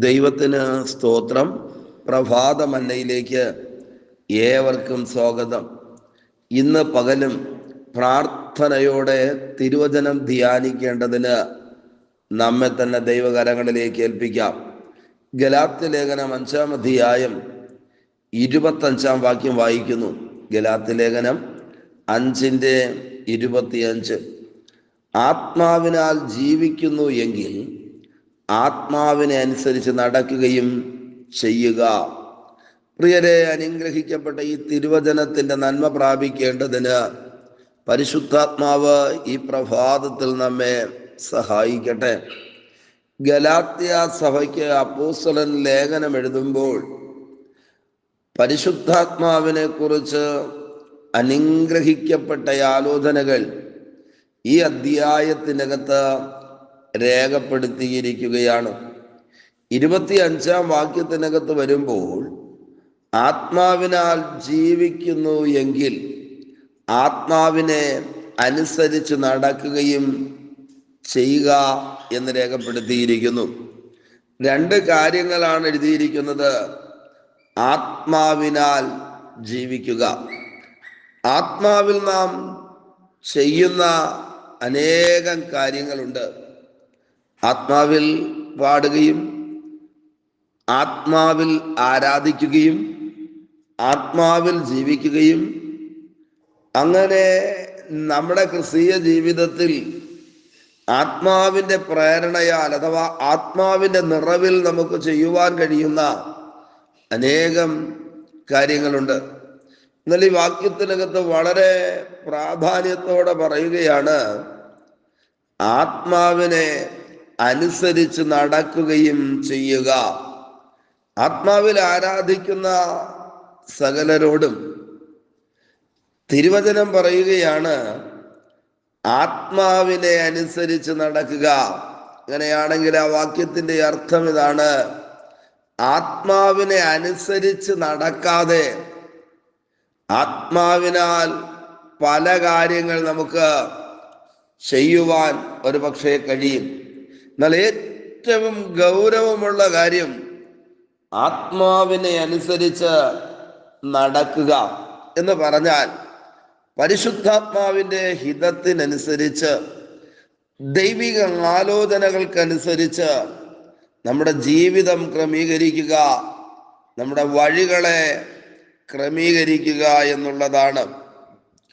ദൈവത്തിന് സ്തോത്രം. പ്രഭാതമല്ലയിലേക്ക് ഏവർക്കും സ്വാഗതം. ഇന്ന് പകലും പ്രാർത്ഥനയോടെ തിരുവചനം ധ്യാനിക്കേണ്ടതിന് നമ്മെ തന്നെ ദൈവകരങ്ങളിലേക്ക് ഏൽപ്പിക്കാം. ഗലാത്യ ലേഖനം അഞ്ചാം അധ്യായം ഇരുപത്തഞ്ചാം വാക്യം വായിക്കുന്നു. ഗലാത്യ ലേഖനം അഞ്ചിന്റെ ഇരുപത്തിയഞ്ച്. ആത്മാവിനാൽ ജീവിക്കുന്നു എങ്കിൽ ആത്മാവിനെ അനുസരിച്ച് നടക്കുകയും ചെയ്യുക. പ്രിയരെ അനുഗ്രഹിക്കപ്പെട്ട ഈ തിരുവചനത്തിന്റെ നന്മ പ്രാപിക്കേണ്ടതിന് പരിശുദ്ധാത്മാവ് ഈ പ്രഭാതത്തിൽ നമ്മെ സഹായിക്കട്ടെ. ഗലാത്യ സഭയ്ക്ക് അപ്പോസ്തലൻ ലേഖനം എഴുതുമ്പോൾ പരിശുദ്ധാത്മാവിനെ കുറിച്ച് അനുഗ്രഹിക്കപ്പെട്ട ആലോചനകൾ ഈ അധ്യായത്തിനകത്ത് രേഖപ്പെടുത്തിയിരിക്കുകയാണ്. ഇരുപത്തി അഞ്ചാം വാക്യത്തിനകത്ത് വരുമ്പോൾ ആത്മാവിനാൽ ജീവിക്കുന്നു എങ്കിൽ ആത്മാവിനെ അനുസരിച്ച് നടക്കുകയും ചെയ്യുക എന്ന് രേഖപ്പെടുത്തിയിരിക്കുന്നു. രണ്ട് കാര്യങ്ങളാണ് എഴുതിയിരിക്കുന്നത്. ആത്മാവിനാൽ ജീവിക്കുക. ആത്മാവിൽ നാം ചെയ്യുന്ന അനേകം കാര്യങ്ങളുണ്ട്. ആത്മാവിൽ പാടുകയും ആത്മാവിൽ ആരാധിക്കുകയും ആത്മാവിൽ ജീവിക്കുകയും അങ്ങനെ നമ്മുടെ ക്രിസ്തീയ ജീവിതത്തിൽ ആത്മാവിന്റെ പ്രേരണയാൽ അഥവാ ആത്മാവിന്റെ നിറവിൽ നമുക്ക് ചെയ്യുവാൻ കഴിയുന്ന അനേകം കാര്യങ്ങളുണ്ട്. എന്നാൽ ഈ വാക്യത്തിനകത്ത് വളരെ പ്രാധാന്യത്തോടെ പറയുകയാണ് ആത്മാവിനെ അനുസരിച്ച് നടക്കുകയും ചെയ്യുക. ആത്മാവിൽ ആരാധിക്കുന്ന സകലരോടും തിരുവചനം പറയുകയാണ് ആത്മാവിനെ അനുസരിച്ച് നടക്കുക. അങ്ങനെയാണെങ്കിൽ ആ വാക്യത്തിന്റെ അർത്ഥം ഇതാണ് ആത്മാവിനെ അനുസരിച്ച് നടക്കാതെ ആത്മാവിനാൽ പല കാര്യങ്ങൾ നമുക്ക് ചെയ്യുവാൻ ഒരു പക്ഷേ കഴിയും. എന്നാൽ ഏറ്റവും ഗൗരവമുള്ള കാര്യം ആത്മാവിനെ അനുസരിച്ച് നടക്കുക എന്ന് പറഞ്ഞാൽ പരിശുദ്ധാത്മാവിന്റെ ഹിതത്തിനനുസരിച്ച് ദൈവിക ആലോചനകൾക്കനുസരിച്ച് നമ്മുടെ ജീവിതം ക്രമീകരിക്കുക നമ്മുടെ വഴികളെ ക്രമീകരിക്കുക എന്നുള്ളതാണ്.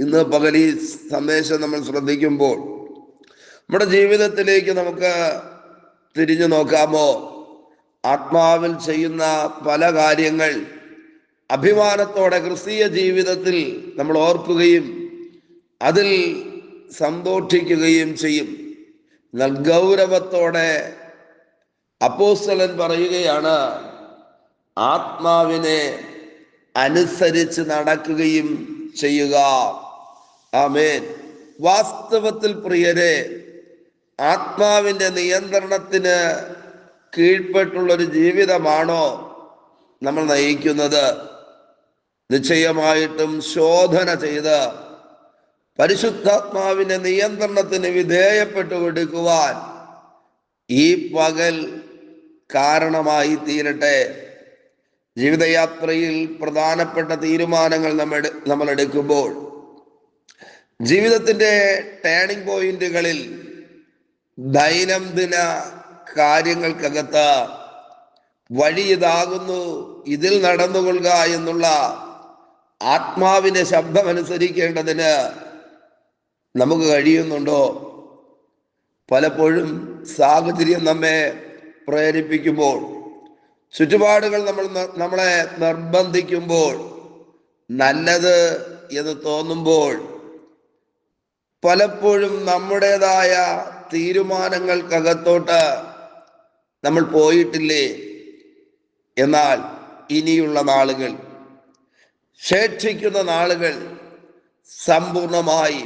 ഇന്ന് പകൽ ഈ സന്ദേശം നമ്മൾ ശ്രദ്ധിക്കുമ്പോൾ നമ്മുടെ ജീവിതത്തിലേക്ക് നമുക്ക് തിരിഞ്ഞു നോക്കാമോ? ആത്മാവിൽ ചെയ്യുന്ന പല കാര്യങ്ങൾ അഭിമാനത്തോടെ ക്രിസ്തീയ ജീവിതത്തിൽ നമ്മൾ ഓർക്കുകയും അതിൽ സന്തോഷിക്കുകയും ചെയ്യും. എന്നാൽ ഗൗരവത്തോടെ അപ്പോസ്തലൻ പറയുകയാണ് ആത്മാവിനെ അനുസരിച്ച് നടക്കുകയും ചെയ്യുക. ആമേൻ. വാസ്തവത്തിൽ പ്രിയരെ ആത്മാവിന്റെ നിയന്ത്രണത്തിന് കീഴ്പ്പെട്ടുള്ളൊരു ജീവിതമാണോ നമ്മൾ നയിക്കുന്നത്? നിശ്ചയമായിട്ടും ശോധന ചെയ്ത് പരിശുദ്ധാത്മാവിന്റെ നിയന്ത്രണത്തിന് വിധേയപ്പെട്ടു കൊടുക്കുവാൻ ഈ പകൽ കാരണമായി തീരട്ടെ. ജീവിതയാത്രയിൽ പ്രധാനപ്പെട്ട തീരുമാനങ്ങൾ നമ്മൾ നമ്മൾ എടുക്കുമ്പോൾ ജീവിതത്തിന്റെ ടേണിംഗ് പോയിന്റുകളിൽ ദൈനംദിന കാര്യങ്ങൾക്കകത്ത് വഴി ഇതാകുന്നു ഇതിൽ നടന്നുകൊള്ളുക എന്നുള്ള ആത്മാവിന്റെ ശബ്ദം അനുസരിക്കേണ്ടതിന് നമുക്ക് കഴിയുന്നുണ്ടോ? പലപ്പോഴും സാഹചര്യം നമ്മെ പ്രേരിപ്പിക്കുമ്പോൾ ചുറ്റുപാടുകൾ നമ്മൾ നമ്മളെ നിർബന്ധിക്കുമ്പോൾ നല്ലത് എന്ന് തോന്നുമ്പോൾ പലപ്പോഴും നമ്മുടേതായ തീരുമാനങ്ങൾക്കകത്തോട്ട് നമ്മൾ പോയിട്ടില്ലേ? എന്നാൽ ഇനിയുള്ള നാളുകൾ ശേഷിക്കുന്ന നാളുകൾ സമ്പൂർണമായി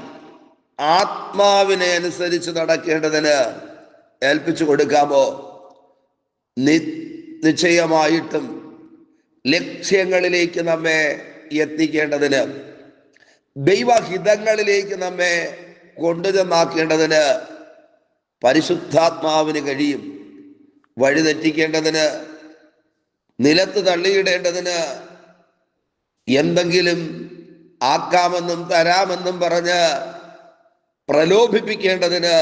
ആത്മാവിനെ അനുസരിച്ച് നടക്കേണ്ടതിന് ഏൽപ്പിച്ചു കൊടുക്കാമോ? നി നിശ്ചയമായിട്ടും ലക്ഷ്യങ്ങളിലേക്ക് നമ്മെ എത്തിക്കേണ്ടതിന് ദൈവഹിതങ്ങളിലേക്ക് നമ്മെ കൊണ്ടുചെന്നാക്കേണ്ടതിന് പരിശുദ്ധാത്മാവിന് കഴിയും. വഴിതെറ്റിക്കേണ്ടതിന് നിലത്ത് തള്ളിയിടേണ്ടതിന് എന്തെങ്കിലും ആക്കാമെന്നും തരാമെന്നും പറഞ്ഞ് പ്രലോഭിപ്പിക്കേണ്ടതിന്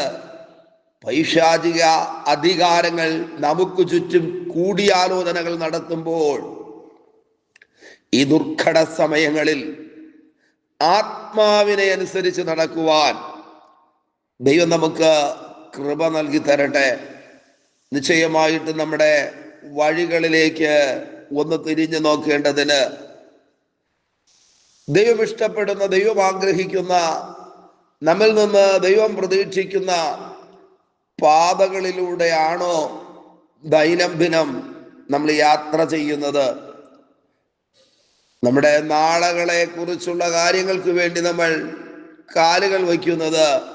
പൈശാചിക അധികാരങ്ങൾ നമുക്ക് ചുറ്റും കൂടിയാലോചനകൾ നടത്തുമ്പോൾ ഈ ദുർഘട സമയങ്ങളിൽ ആത്മാവിനെ അനുസരിച്ച് നടക്കുവാൻ ദൈവം നമുക്ക് കൃപ നൽകി തരട്ടെ. നിശ്ചയമായിട്ട് നമ്മുടെ വഴികളിലേക്ക് ഒന്ന് തിരിഞ്ഞു നോക്കേണ്ടതിന് ദൈവം ഇഷ്ടപ്പെടുന്ന ദൈവം ആഗ്രഹിക്കുന്ന നമ്മിൽ നിന്ന് ദൈവം പ്രതീക്ഷിക്കുന്ന പാതകളിലൂടെയാണോ ദൈനംദിനം നമ്മൾ യാത്ര ചെയ്യുന്നത്. നമ്മുടെ നാളകളെ കുറിച്ചുള്ള കാര്യങ്ങൾക്ക് വേണ്ടി നമ്മൾ കാലുകൾ വയ്ക്കുന്നത്.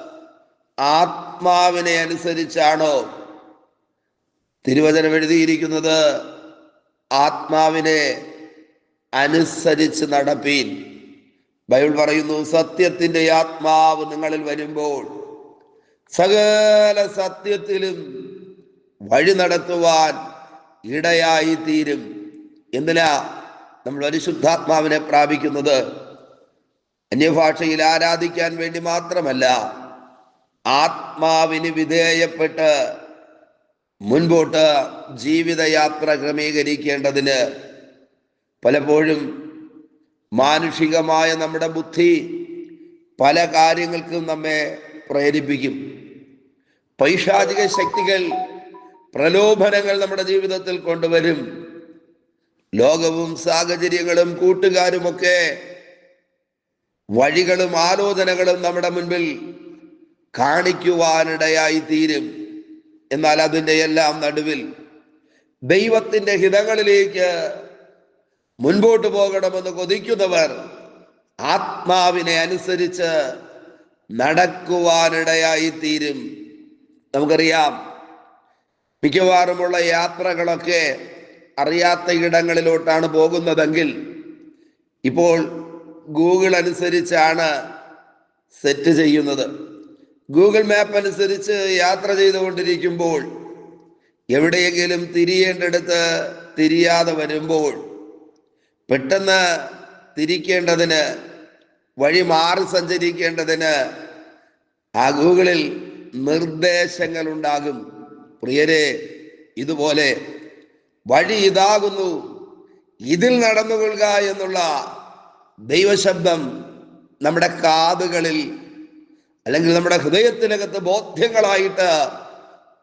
ആത്മാവിനെ അനുസരിച്ചാണോ? തിരുവചനം എഴുതിയിരിക്കുന്നത് ആത്മാവിനെ അനുസരിച്ച് നടപ്പീൻ. ബൈബിൾ പറയുന്നു സത്യത്തിന്റെ ആത്മാവ് നിങ്ങളിൽ വരുമ്പോൾ സകല സത്യത്തിലും വഴി നടത്തുവാൻ ഇടയായി തീരും എന്തിനാ നമ്മൾ പരിശുദ്ധാത്മാവിനെ പ്രാപിക്കുന്നത്? അന്യഭാഷയിൽ ആരാധിക്കാൻ വേണ്ടി മാത്രമല്ല ആത്മാവിന് വിധേയപ്പെട്ട് മുൻപോട്ട് ജീവിതയാത്ര ക്രമീകരിക്കേണ്ടതിന് പലപ്പോഴും മാനുഷികമായ നമ്മുടെ ബുദ്ധി പല കാര്യങ്ങൾക്കും നമ്മെ പ്രേരിപ്പിക്കും. പൈശാചിക ശക്തികൾ പ്രലോഭനങ്ങൾ നമ്മുടെ ജീവിതത്തിൽ കൊണ്ടുവരും. ലോകവും സാഹചര്യങ്ങളും കൂട്ടുകാരുമൊക്കെ വഴികളും ആലോചനകളും നമ്മുടെ മുൻപിൽ കാണിക്കുവാനിടയായി തീരും എന്നാൽ അതിന്റെ എല്ലാം നടുവിൽ ദൈവത്തിന്റെ ഹിതങ്ങളിലേക്ക് മുൻപോട്ട് പോകണമെന്ന് കൊതിക്കുന്നവർ ആത്മാവിനെ അനുസരിച്ച് നടക്കുവാനിടയായി തീരും നമുക്കറിയാം മിക്കവാറുമുള്ള യാത്രകളൊക്കെ അറിയാത്ത ഇടങ്ങളിലോട്ടാണ് പോകുന്നതെങ്കിൽ ഇപ്പോൾ ഗൂഗിൾ അനുസരിച്ചാണ് സെറ്റ് ചെയ്യുന്നത്. ഗൂഗിൾ മാപ്പ് അനുസരിച്ച് യാത്ര ചെയ്തുകൊണ്ടിരിക്കുമ്പോൾ എവിടെയെങ്കിലും തിരിയേണ്ടടുത്ത് തിരിയാതെ വരുമ്പോൾ പെട്ടെന്ന് തിരിക്കേണ്ടതിന് വഴി മാറി സഞ്ചരിക്കേണ്ടതിന് ആ ഗൂഗിളിൽ നിർദ്ദേശങ്ങൾ ഉണ്ടാകും പ്രിയരെ ഇതുപോലെ വഴി ഇതാകുന്നു. ഇതിൽ നടന്നുകൊള്ളുക എന്നുള്ള ദൈവശബ്ദം നമ്മുടെ കാതുകളിൽ അല്ലെങ്കിൽ നമ്മുടെ ഹൃദയത്തിനകത്ത് ബോധ്യങ്ങളായിട്ട്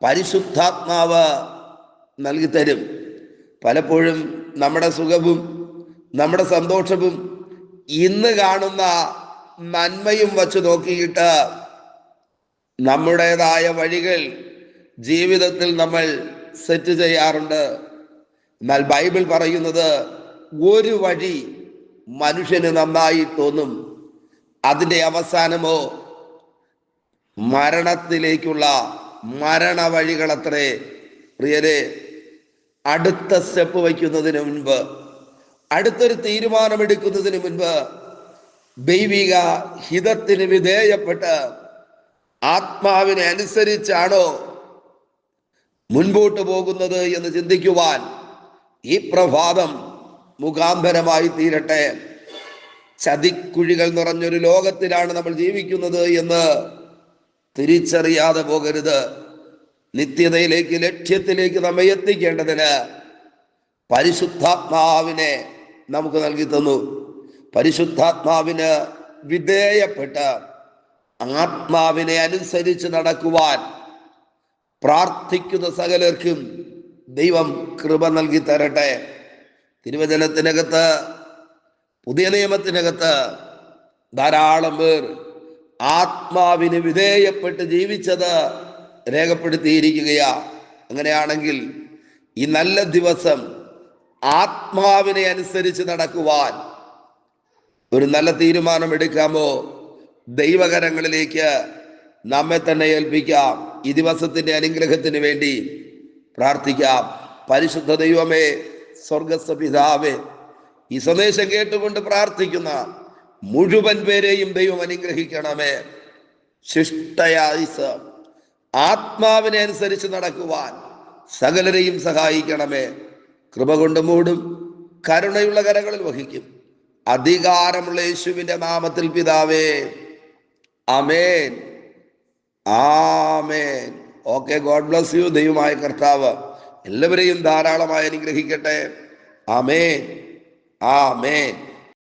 പരിശുദ്ധാത്മാവ് നൽകി തരും. പലപ്പോഴും നമ്മുടെ സുഖവും നമ്മുടെ സന്തോഷവും ഇന്ന് കാണുന്ന നന്മയും വച്ച് നോക്കിയിട്ട് നമ്മുടേതായ വഴികൾ ജീവിതത്തിൽ നമ്മൾ സെറ്റ് ചെയ്യാറുണ്ട്. എന്നാൽ ബൈബിൾ പറയുന്നത് ഒരു വഴി മനുഷ്യന് നന്നായി തോന്നും. അതിന്റെ അവസാനമോ മരണത്തിലേക്കുള്ള മരണ വഴികളത്രേ പ്രിയരെ അടുത്ത സ്റ്റെപ്പ് വയ്ക്കുന്നതിന് മുൻപ് അടുത്തൊരു തീരുമാനമെടുക്കുന്നതിന് മുൻപ് ദൈവിക ഹിതത്തിന് വിധേയപ്പെട്ട് ആത്മാവിനെ അനുസരിച്ചാണോ മുൻപോട്ട് പോകുന്നത് എന്ന് ചിന്തിക്കുവാൻ ഈ പ്രഭാതം മുഖാന്തരമായി തീരട്ടെ. ചതിക്കുഴികൾ നിറഞ്ഞൊരു ലോകത്തിലാണ് നമ്മൾ ജീവിക്കുന്നത് എന്ന് തിരിച്ചറിയാതെ പോകരുത്. നിത്യതയിലേക്ക് ലക്ഷ്യത്തിലേക്ക് നമ്മെ എത്തിക്കേണ്ടതിന് പരിശുദ്ധാത്മാവിനെ നമുക്ക് നൽകി തന്നു. പരിശുദ്ധാത്മാവിന് വിധേയപ്പെട്ട് ആത്മാവിനെ അനുസരിച്ച് നടക്കുവാൻ പ്രാർത്ഥിക്കുന്ന സകലർക്കും ദൈവം കൃപ നൽകി തരട്ടെ. തിരുവചനത്തിനകത്ത് പുതിയ നിയമത്തിനകത്ത് ധാരാളം പേർ ആത്മാവിന് വിധേയപ്പെട്ട് ജീവിച്ചത് രേഖപ്പെടുത്തിയിരിക്കുകയാ. അങ്ങനെയാണെങ്കിൽ ഈ നല്ല ദിവസം ആത്മാവിനെ അനുസരിച്ച് നടക്കുവാൻ ഒരു നല്ല തീരുമാനം എടുക്കാമോ ദൈവകരങ്ങളിലേക്ക് നമ്മെ തന്നെ ഏൽപ്പിക്കാം. ഈ ദിവസത്തിന്റെ അനുഗ്രഹത്തിന് വേണ്ടി പ്രാർത്ഥിക്കാം. പരിശുദ്ധ ദൈവമേ സ്വർഗസ്വ പിതാവേ ഈ സന്ദേശം കേട്ടുകൊണ്ട് പ്രാർത്ഥിക്കുന്ന മുഴുവൻ പേരെയും ദൈവം അനുഗ്രഹിക്കണമേ. ശിഷ്ടയായുസ്. ആത്മാവിനെ അനുസരിച്ച് നടക്കുവാൻ സകലരെയും സഹായിക്കണമേ. കൃപ കൊണ്ട് മൂടും കരുണയുള്ള കരകളിൽ വഹിക്കും. അധികാരമുള്ള യേശുവിന്റെ നാമത്തിൽ പിതാവേ. Amen amen. Okay God bless you. ദൈവമായ കർത്താവ് എല്ലാവരെയും ധാരാളമായി അനുഗ്രഹിക്കട്ടെ. ആമേൻ. ആമേൻ.